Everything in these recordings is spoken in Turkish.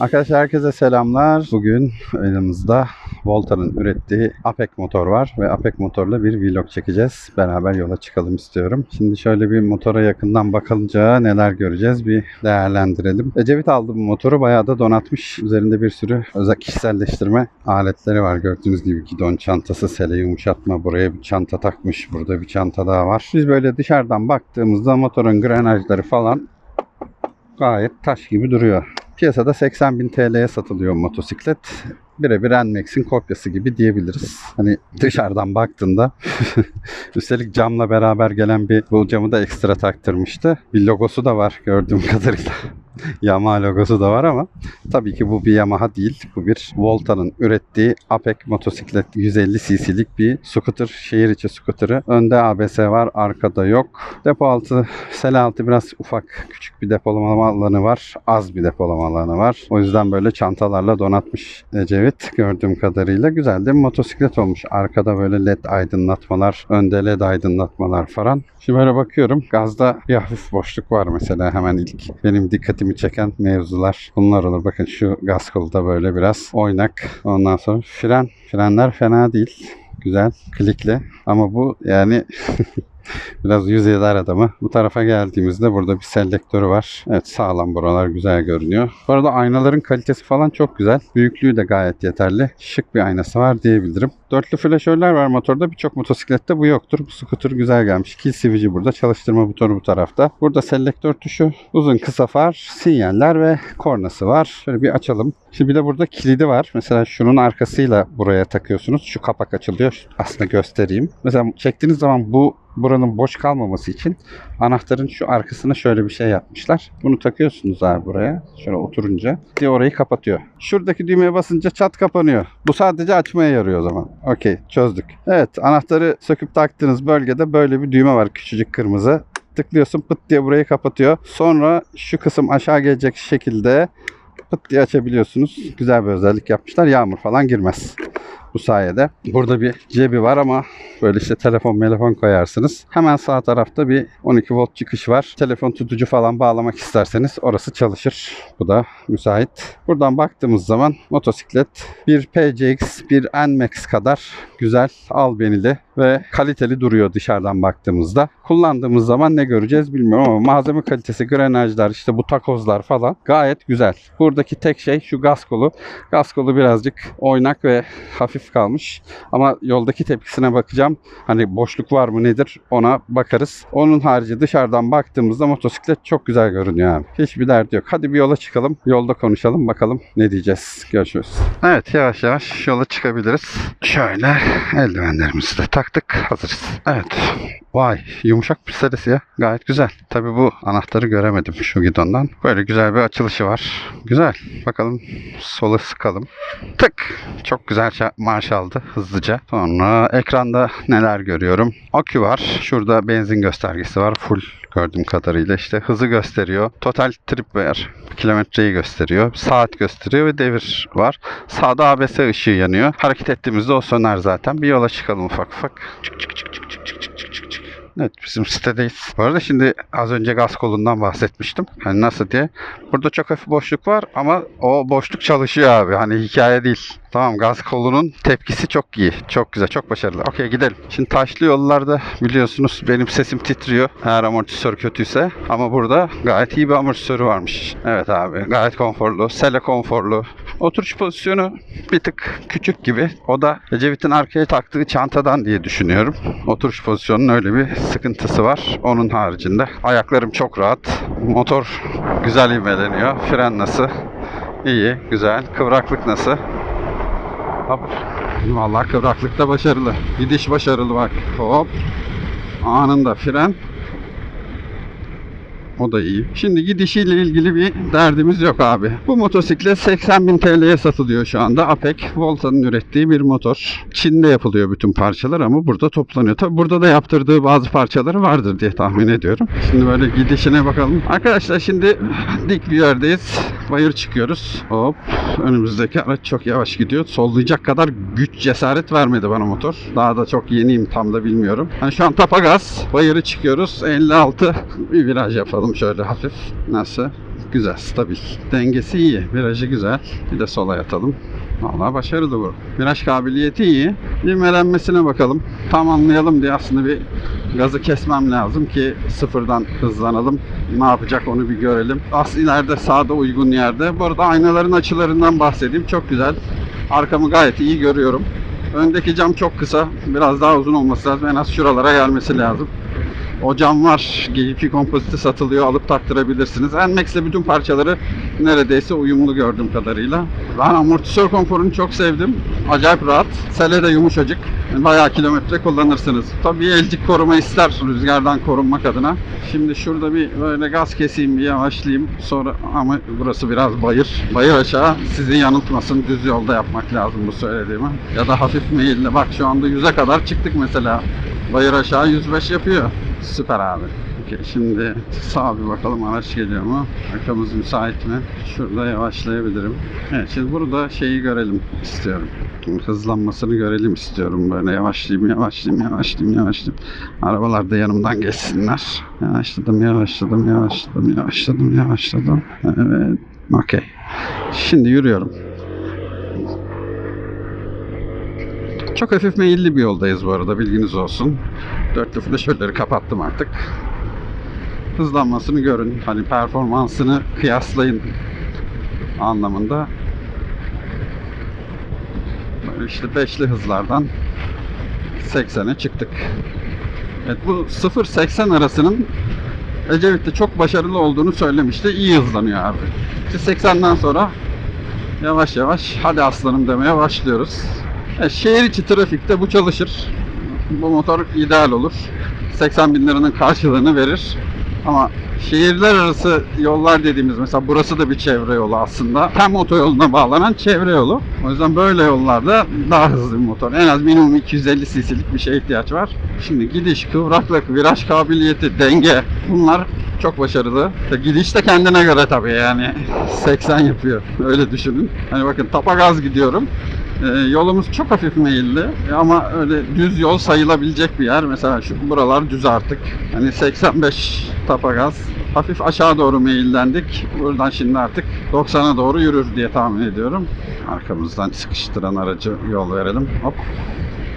Arkadaşlar herkese selamlar. Bugün elimizde Volta'nın ürettiği Apek motor var ve Apek motorla bir vlog çekeceğiz. Beraber yola çıkalım istiyorum. Şimdi şöyle bir motora yakından bakınca neler göreceğiz bir değerlendirelim. Ecevit aldı bu motoru bayağı da donatmış. Üzerinde bir sürü özel kişiselleştirme aletleri var. Gördüğünüz gibi gidon çantası, sele yumuşatma. Buraya bir çanta takmış. Burada bir çanta daha var. Biz böyle dışarıdan baktığımızda motorun grenajları falan gayet taş gibi duruyor. Piyasada 80 bin TL'ye satılıyor motosiklet. Birebir Nmax'in kopyası gibi diyebiliriz. Hani dışarıdan baktığında üstelik camla beraber gelen bir bu camı da ekstra taktırmıştı. Bir logosu da var gördüğüm kadarıyla. Yamaha logosu da var ama tabii ki bu bir Yamaha değil. Bu bir Volta'nın ürettiği Apek motosiklet 150 cc'lik bir scooter. Şehir içi scooter'ı. Önde ABS var, arkada yok. Depo altı, sele altı biraz ufak, küçük bir depolama alanı var. Az bir depolama alanı var. O yüzden böyle çantalarla donatmış Ecevit gördüğüm kadarıyla. Güzel de bir motosiklet olmuş. Arkada böyle led aydınlatmalar, önde led aydınlatmalar falan. Şimdi böyle bakıyorum. Gazda bir hafif boşluk var mesela hemen ilk. Benim dikkatimi çeken mevzular bunlar olur. Bakın şu gaz kolu da böyle biraz oynak. Ondan sonra fren. Frenler fena değil. Güzel. Klikli. Ama bu yani Biraz yüz eder adamı. Bu tarafa geldiğimizde burada bir selektörü var. Evet sağlam buralar güzel görünüyor. Bu arada aynaların kalitesi falan çok güzel. Büyüklüğü de gayet yeterli. Şık bir aynası var diyebilirim. Dörtlü flaşörler var motorda. Birçok motosiklette bu yoktur. Bu scooter güzel gelmiş. Kill switch'i burada. Çalıştırma butonu bu tarafta. Burada selektör tuşu, uzun kısa far, sinyaller ve kornası var. Şöyle bir açalım. Şimdi bir de burada kilidi var. Mesela şunun arkasıyla buraya takıyorsunuz. Şu kapak açılıyor. Aslında göstereyim. Mesela çektiğiniz zaman bu buranın boş kalmaması için anahtarın şu arkasına şöyle bir şey yapmışlar. Bunu takıyorsunuz abi buraya. Şöyle oturunca. Orayı kapatıyor. Şuradaki düğmeye basınca çat kapanıyor. Bu sadece açmaya yarıyor o zaman. Okey çözdük. Evet anahtarı söküp taktığınız bölgede böyle bir düğme var küçücük kırmızı. Tıklıyorsun pıt diye burayı kapatıyor. Sonra şu kısım aşağı gelecek şekilde pıt diye açabiliyorsunuz. Güzel bir özellik yapmışlar. Yağmur falan girmez bu sayede. Burada bir cebi var ama böyle işte telefon telefon koyarsınız. Hemen sağ tarafta bir 12 volt çıkış var. Telefon tutucu falan bağlamak isterseniz orası çalışır. Bu da müsait. Buradan baktığımız zaman motosiklet bir PCX, bir NMAX kadar güzel, albenili ve kaliteli duruyor dışarıdan baktığımızda. Kullandığımız zaman ne göreceğiz bilmiyorum ama malzeme kalitesi, grenajlar, işte bu takozlar falan gayet güzel. Buradaki tek şey şu gaz kolu. Gaz kolu birazcık oynak ve hafif kalmış. Ama yoldaki tepkisine bakacağım. Hani boşluk var mı nedir ona bakarız. Onun harici dışarıdan baktığımızda motosiklet çok güzel görünüyor abi. Hiçbir derdi yok. Hadi bir yola çıkalım. Yolda konuşalım bakalım ne diyeceğiz. Görüşürüz. Evet yavaş yavaş yola çıkabiliriz. Şöyle eldivenlerimizi de taktık. Hazırız. Evet. Vay yumuşak bir serisi ya. Gayet güzel. Tabi bu anahtarı göremedim şu gidondan. Böyle güzel bir açılışı var. Güzel. Bakalım sola sıkalım. Tık. Çok güzel marş aldı hızlıca. Sonra ekranda neler görüyorum. Akü var. Şurada benzin göstergesi var. Full gördüğüm kadarıyla işte hızı gösteriyor. Total trip ver. Kilometreyi gösteriyor. Saat gösteriyor ve devir var. Sağda ABS ışığı yanıyor. Hareket ettiğimizde o söner zaten. Bir yola çıkalım ufak ufak. Çık çık çık Evet bizim sitedeyiz. Bu arada şimdi az önce gaz kolundan bahsetmiştim. Hani nasıl diye. Burada çok hafif boşluk var ama o boşluk çalışıyor abi. Hani hikaye değil. Tamam gaz kolunun tepkisi çok iyi. Çok güzel, çok başarılı. Okey gidelim. Şimdi taşlı yollarda biliyorsunuz benim sesim titriyor. Eğer amortisör kötüyse. Ama burada gayet iyi bir amortisörü varmış. Evet abi gayet konforlu. Sele konforlu. Oturuş pozisyonu bir tık küçük gibi. O da Ecevit'in arkaya taktığı çantadan diye düşünüyorum. Oturuş pozisyonunun öyle bir sıkıntısı var. Onun haricinde ayaklarım çok rahat. Motor güzel ivmeleniyor. Fren nasıl? İyi, güzel. Kıvraklık nasıl? Hop. Vallahi kıvraklıkta başarılı. Gidiş başarılı bak. Hop. Anında fren. O da iyi. Şimdi gidişiyle ilgili bir derdimiz yok abi. Bu motosiklet 80 bin TL'ye satılıyor şu anda. Apek, Volta'nın ürettiği bir motor. Çin'de yapılıyor bütün parçalar ama burada toplanıyor. Tabi burada da yaptırdığı bazı parçaları vardır diye tahmin ediyorum. Şimdi böyle gidişine bakalım. Arkadaşlar şimdi dik bir yerdeyiz. Bayır çıkıyoruz. Hop. Önümüzdeki araç çok yavaş gidiyor. Sollayacak kadar güç cesaret vermedi bana motor. Daha da çok yeniyim tam da bilmiyorum. Yani şu an tapa gaz. Bayırı çıkıyoruz. 56 bir viraj yapalım şöyle hafif. Nasıl? Güzel, stabil. Dengesi iyi, virajı güzel. Bir de sola yatalım. Vallahi başarılı bu. Viraj kabiliyeti iyi. Bir melenmesine bakalım. Tam anlayalım diye aslında bir gazı kesmem lazım ki sıfırdan hızlanalım. Ne yapacak onu bir görelim. Az ileride sağda uygun yerde. Bu arada aynaların açılarından bahsedeyim. Çok güzel. Arkamı gayet iyi görüyorum. Öndeki cam çok kısa. Biraz daha uzun olması lazım. En az şuralara gelmesi lazım. O cam var. GP kompoziti satılıyor. Alıp taktırabilirsiniz. NMAX'le bütün parçaları neredeyse uyumlu gördüğüm kadarıyla. Ben amortisör konforunu çok sevdim. Acayip rahat. Sele de yumuşacık. Bayağı kilometre kullanırsınız. Tabii elcik koruma ister rüzgardan korunmak adına. Şimdi şurada bir böyle gaz keseyim bir yavaşlayayım. Sonra ama burası biraz bayır. Bayır aşağı sizi yanıltmasın. Düz yolda yapmak lazım bu söylediğimi. Ya da hafif meyilli. Bak şu anda 100'e kadar çıktık mesela. Bayır aşağı 105 yapıyor. Süper abi. Okey, şimdi sağa bir bakalım araç geliyor mu? Arkamız müsait mi? Şurada yavaşlayabilirim. Evet şimdi burada şeyi görelim istiyorum. Hızlanmasını görelim istiyorum. Böyle yavaşlayayım, yavaşlayayım, yavaşlayayım, yavaşlayayım. Arabalar da yanımdan geçsinler. Yavaşladım, yavaşladım, yavaşladım, yavaşladım, yavaşladım. Evet, okey. Şimdi yürüyorum. Çok hafif meyilli bir yoldayız bu arada bilginiz olsun. Dörtlü flaşörleri kapattım artık. Hızlanmasını görün. Hani performansını kıyaslayın anlamında. Böyle işte beşli hızlardan 80'e çıktık. Evet bu 0-80 arasının Ecevit'te çok başarılı olduğunu söylemişti. İyi hızlanıyor abi. İşte 80'den sonra yavaş yavaş hadi aslanım demeye başlıyoruz. E, şehir içi trafikte bu çalışır. Bu motor ideal olur. 80 bin liranın karşılığını verir. Ama şehirler arası yollar dediğimiz mesela burası da bir çevre yolu aslında. Hem otoyoluna bağlanan çevre yolu. O yüzden böyle yollarda daha hızlı bir motor. En az minimum 250 cc'lik bir şeye ihtiyaç var. Şimdi gidiş, kıvraklık, viraj kabiliyeti, denge bunlar çok başarılı. İşte gidiş de kendine göre tabii yani 80 yapıyor. Öyle düşünün. Hani bakın tapa gaz gidiyorum. Ee, yolumuz çok hafif meyilli ama öyle düz yol sayılabilecek bir yer. Mesela şu buralar düz artık. Hani 85 tapa gaz. Hafif aşağı doğru meyillendik. Buradan şimdi artık 90'a doğru yürür diye tahmin ediyorum. Arkamızdan sıkıştıran aracı yol verelim. Hop.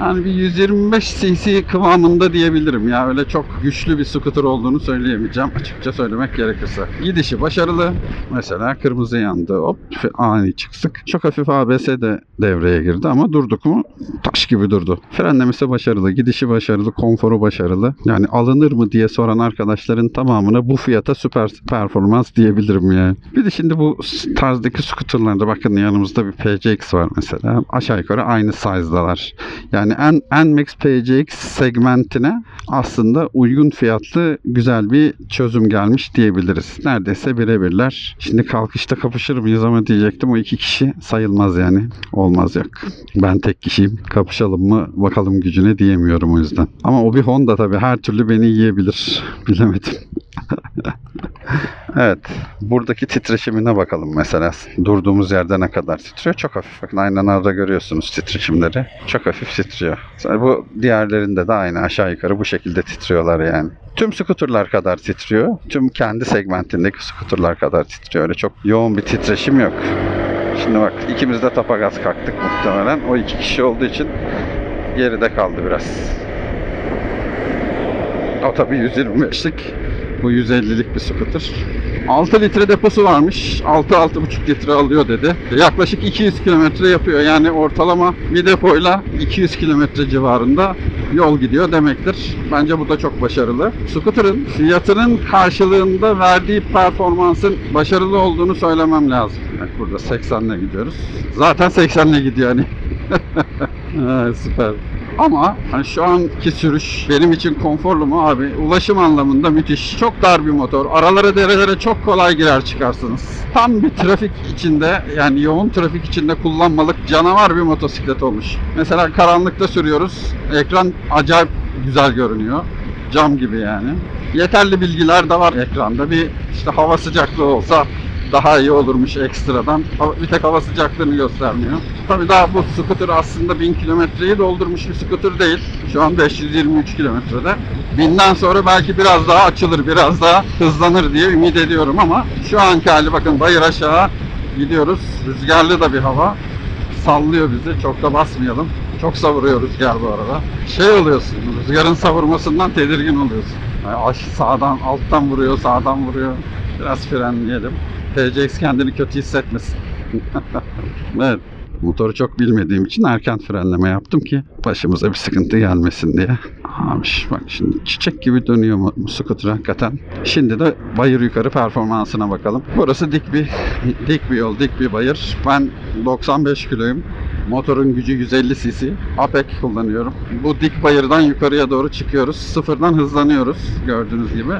Yani bir 125 cc kıvamında diyebilirim ya. Öyle çok güçlü bir scooter olduğunu söyleyemeyeceğim açıkça söylemek gerekirse. Gidişi başarılı. Mesela kırmızı yandı. Hop ani çıktık. Çok hafif ABS de devreye girdi ama durduk mu taş gibi durdu. Frenlemesi başarılı, gidişi başarılı, konforu başarılı. Yani alınır mı diye soran arkadaşların tamamına bu fiyata süper performans diyebilirim yani. Bir de şimdi bu tarzdaki scooterlarda bakın yanımızda bir PCX var mesela. Aşağı yukarı aynı size'dalar. Yani en, NMAX PCX segmentine aslında uygun fiyatlı güzel bir çözüm gelmiş diyebiliriz. Neredeyse birebirler. Şimdi kalkışta kapışır mıyız ama diyecektim o iki kişi sayılmaz yani. Olmaz yok. Ben tek kişiyim. Kapışalım mı bakalım gücüne diyemiyorum o yüzden. Ama o bir Honda tabii her türlü beni yiyebilir. Bilemedim. evet. Buradaki titreşimine bakalım mesela. Durduğumuz yerde ne kadar titriyor? Çok hafif. Bakın aynalarda görüyorsunuz titreşimleri. Çok hafif titriyor. Mesela bu diğerlerinde de aynı aşağı yukarı bu şekilde titriyorlar yani. Tüm skuterlar kadar titriyor. Tüm kendi segmentindeki skuterlar kadar titriyor. Öyle çok yoğun bir titreşim yok. Şimdi bak ikimiz de tapa gaz kalktık muhtemelen. O iki kişi olduğu için geride kaldı biraz. O tabii 125'lik. Bu 150'lik bir scooter. 6 litre deposu varmış. 6-6,5 litre alıyor dedi. Yaklaşık 200 kilometre yapıyor. Yani ortalama bir depoyla 200 kilometre civarında yol gidiyor demektir. Bence bu da çok başarılı. Scooter'ın fiyatının karşılığında verdiği performansın başarılı olduğunu söylemem lazım. Evet, burada 80 ile gidiyoruz. Zaten 80 ile gidiyor hani. Ha, süper. Ama hani şu anki sürüş benim için konforlu mu abi? Ulaşım anlamında müthiş. Çok dar bir motor. Aralara derelere çok kolay girer çıkarsınız. Tam bir trafik içinde yani yoğun trafik içinde kullanmalık canavar bir motosiklet olmuş. Mesela karanlıkta sürüyoruz. Ekran acayip güzel görünüyor. Cam gibi yani. Yeterli bilgiler de var ekranda. Bir işte hava sıcaklığı olsa daha iyi olurmuş ekstradan. Bir tek hava sıcaklığını göstermiyor. Tabii daha bu scooter aslında 1000 kilometreyi doldurmuş bir scooter değil. Şu an 523 kilometrede. Binden sonra belki biraz daha açılır, biraz daha hızlanır diye ümit ediyorum ama şu anki hali bakın bayır aşağı gidiyoruz. Rüzgarlı da bir hava. Sallıyor bizi. Çok da basmayalım. Çok savuruyor rüzgar bu arada. Şey oluyorsun, rüzgarın savurmasından tedirgin oluyorsun. Yani sağdan, alttan vuruyor, sağdan vuruyor. Biraz frenleyelim. TCX kendini kötü hissetmesin. evet. Motoru çok bilmediğim için erken frenleme yaptım ki başımıza bir sıkıntı gelmesin diye. Abi bak şimdi çiçek gibi dönüyor scooter hakikaten. Şimdi de bayır yukarı performansına bakalım. Burası dik bir dik bir yol, dik bir bayır. Ben 95 kiloyum. Motorun gücü 150 cc. Apek kullanıyorum. Bu dik bayırdan yukarıya doğru çıkıyoruz. Sıfırdan hızlanıyoruz gördüğünüz gibi.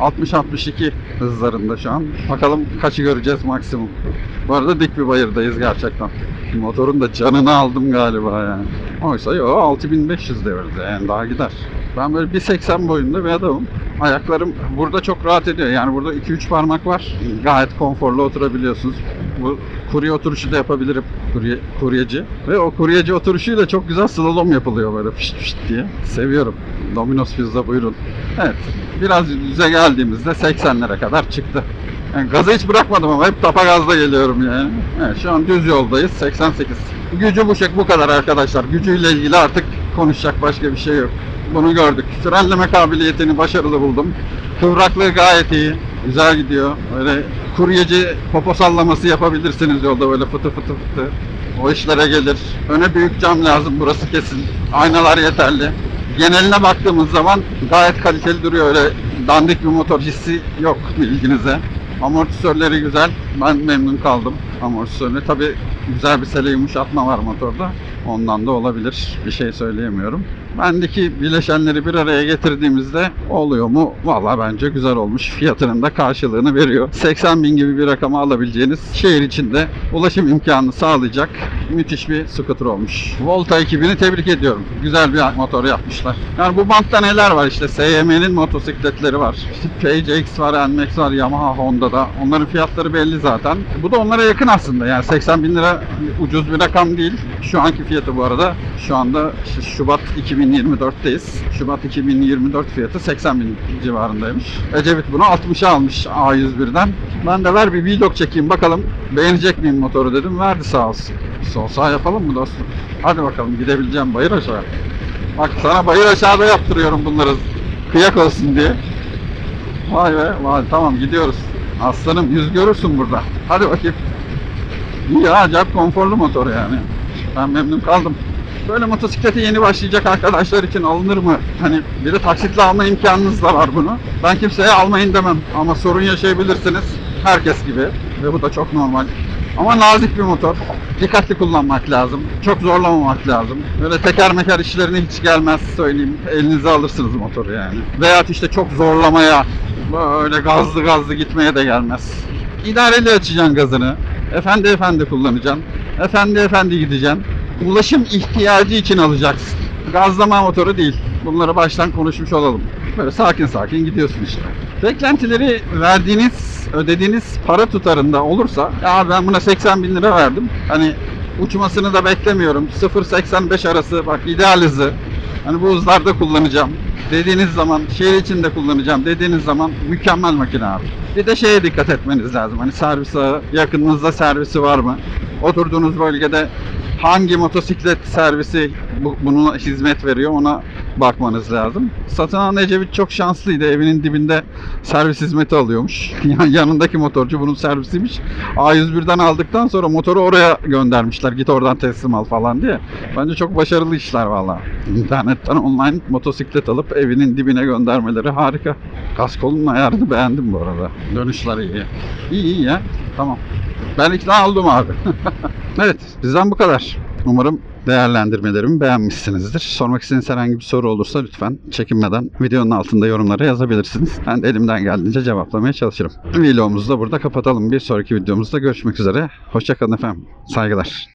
60-62 hızlarında şu an. Bakalım kaçı göreceğiz maksimum. Bu arada dik bir bayırdayız gerçekten. Motorun da canını aldım galiba yani. Oysa yo 6500 devirde yani daha gider. Ben böyle 1.80 boyunda bir adamım. Ayaklarım burada çok rahat ediyor. Yani burada 2-3 parmak var. Gayet konforlu oturabiliyorsunuz. Bu kurye oturuşu da yapabilirim. Kurye, kuryeci. Ve o kuryeci oturuşuyla çok güzel slalom yapılıyor böyle fışt fışt diye. Seviyorum. Domino's Pizza buyurun. Evet. Biraz yüze geldiğimizde 80'lere kadar çıktı. Yani gazı hiç bırakmadım ama hep tapa gazda geliyorum yani. Evet, şu an düz yoldayız 88. Gücü bu şek bu kadar arkadaşlar. Gücüyle ilgili artık konuşacak başka bir şey yok. Bunu gördük. Frenleme kabiliyetini başarılı buldum. Kıvraklığı gayet iyi. Güzel gidiyor. Böyle kuryeci popo sallaması yapabilirsiniz yolda böyle fıtı fıtı fıtı. O işlere gelir. Öne büyük cam lazım burası kesin. Aynalar yeterli. Geneline baktığımız zaman gayet kaliteli duruyor. Öyle dandik bir motor hissi yok bilginize. Amortisörleri güzel. Ben memnun kaldım amortisörüne. Tabi güzel bir sele yumuşatma var motorda. Ondan da olabilir. Bir şey söyleyemiyorum. Bendeki bileşenleri bir araya getirdiğimizde oluyor mu? Valla bence güzel olmuş. Fiyatının da karşılığını veriyor. 80 bin gibi bir rakama alabileceğiniz şehir içinde ulaşım imkanını sağlayacak müthiş bir scooter olmuş. Volta ekibini tebrik ediyorum. Güzel bir motor yapmışlar. Yani bu bantta neler var işte SYM'nin motosikletleri var. İşte PCX var, NMAX var, Yamaha Honda'da. Onların fiyatları belli zaten. Bu da onlara yakın aslında. Yani 80 bin lira ucuz bir rakam değil. Şu anki fiyatı bu arada şu anda Şubat 2024'teyiz. Şubat 2024 fiyatı 80 bin civarındaymış. Ecevit bunu 60'a almış A101'den. Ben de ver bir vlog çekeyim bakalım beğenecek miyim motoru dedim. Verdi sağ olsun. Sol sağ yapalım mı dostum? Hadi bakalım gidebileceğim bayır aşağı. Bak sana bayır aşağıda yaptırıyorum bunları kıyak olsun diye. Vay be vay tamam gidiyoruz. Aslanım yüz görürsün burada. Hadi bakayım. İyi acayip konforlu motor yani. Ben memnun kaldım. Böyle motosiklete yeni başlayacak arkadaşlar için alınır mı? Hani bir de taksitle alma imkanınız da var bunu. Ben kimseye almayın demem ama sorun yaşayabilirsiniz. Herkes gibi ve bu da çok normal. Ama nazik bir motor. Dikkatli kullanmak lazım. Çok zorlamamak lazım. Böyle teker meker işlerine hiç gelmez söyleyeyim. Elinize alırsınız motoru yani. Veya işte çok zorlamaya, böyle gazlı gazlı gitmeye de gelmez. İdareli açacaksın gazını. Efendi efendi kullanacaksın. Efendi efendi gideceksin. Ulaşım ihtiyacı için alacaksın. Gazlama motoru değil. Bunları baştan konuşmuş olalım. Böyle sakin sakin gidiyorsun işte. Beklentileri verdiğiniz, ödediğiniz para tutarında olursa ya ben buna 80 bin lira verdim. Hani uçmasını da beklemiyorum. 0.85 arası bak ideal hızı. Hani bu hızlarda kullanacağım dediğiniz zaman şehir içinde kullanacağım dediğiniz zaman mükemmel makine abi. Bir de şeye dikkat etmeniz lazım. Hani servis ağı yakınınızda servisi var mı? Oturduğunuz bölgede hangi motosiklet servisi bu, bunun hizmet veriyor ona bakmanız lazım. Satın alan Ecevit çok şanslıydı. Evinin dibinde servis hizmeti alıyormuş. Yani yanındaki motorcu bunun servisiymiş. A101'den aldıktan sonra motoru oraya göndermişler. Git oradan teslim al falan diye. Bence çok başarılı işler valla. İnternetten online motosiklet alıp evinin dibine göndermeleri harika. Gaz kolunun ayarını beğendim bu arada. Dönüşler iyi. İyi iyi ya. Tamam. Ben ikna oldum abi. evet bizden bu kadar. Umarım değerlendirmelerimi beğenmişsinizdir. Sormak istediğiniz herhangi bir soru olursa lütfen çekinmeden videonun altında yorumlara yazabilirsiniz. Ben de elimden geldiğince cevaplamaya çalışırım. Vlogumuzu da burada kapatalım. Bir sonraki videomuzda görüşmek üzere. Hoşçakalın efendim. Saygılar.